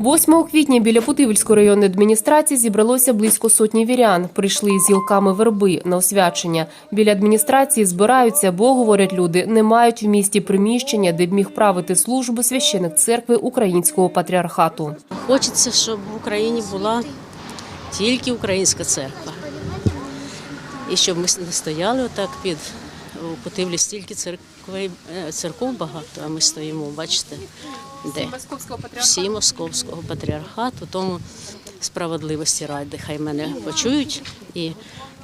8 квітня біля Путивльської районної адміністрації зібралося близько сотні вірян. Прийшли з гілками верби на освячення. Біля адміністрації збираються, бо говорять люди, не мають в місті приміщення, де б міг правити службу священик церкви Українського патріархату. Хочеться, щоб в Україні була тільки українська церква. І щоб ми не стояли отак під у Путивлі стільки церкви, е, церков багато, а ми стоїмо, бачите, де? Всі московського патріархату, тому справедливості ради. Хай мене почують і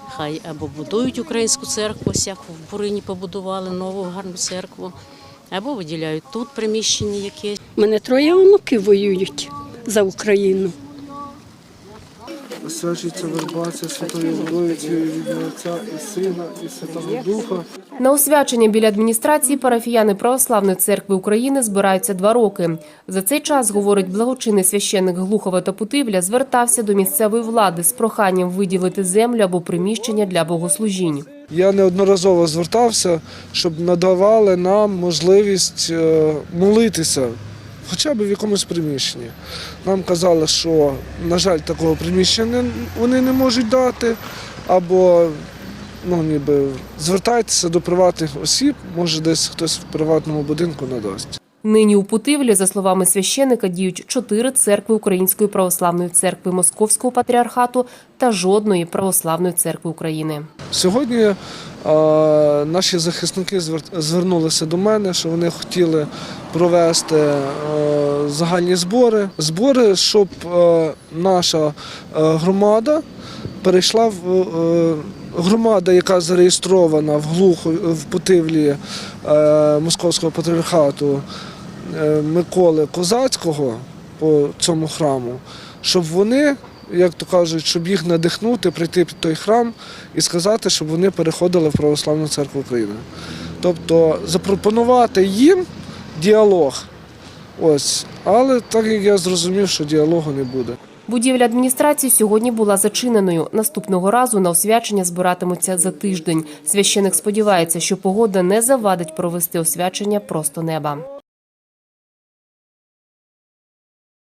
хай або будують українську церкву, ось як в Бурині побудували нову гарну церкву, або виділяють тут приміщення якесь. У мене троє онуків воюють за Україну. Освячується верба, це святою Троїцею від Отця і Сина, і Святого Духа. На освячення біля адміністрації парафіяни Православної церкви України збираються два роки. За цей час, говорить благочинний священник Глухова та Путивля, звертався до місцевої влади з проханням виділити землю або приміщення для богослужінь. Я неодноразово звертався, щоб надавали нам можливість е, молитися, хоча б в якомусь приміщенні. Нам казали, що, на жаль, такого приміщення вони не можуть дати, або ну, ніби звертайтеся до приватних осіб, може десь хтось в приватному будинку надасть. Нині у Путивлі, за словами священика, діють чотири церкви Української православної церкви Московського патріархату та жодної православної церкви України. Сьогодні е, наші захисники звер- звернулися до мене, що вони хотіли провести е, загальні збори, збори, щоб е, наша громада перейшла в е, громада, яка зареєстрована в Глухо в Путивлі е, Московського патріархату е, Миколи Козацького по цьому храму, щоб вони, як то кажуть, щоб їх надихнути, прийти під той храм і сказати, щоб вони переходили в Православну церкву України. Тобто запропонувати їм діалог. Ось, але так як я зрозумів, що діалогу не буде. Будівля адміністрації сьогодні була зачиненою. Наступного разу на освячення збиратимуться за тиждень. Священик сподівається, що погода не завадить провести освячення просто неба.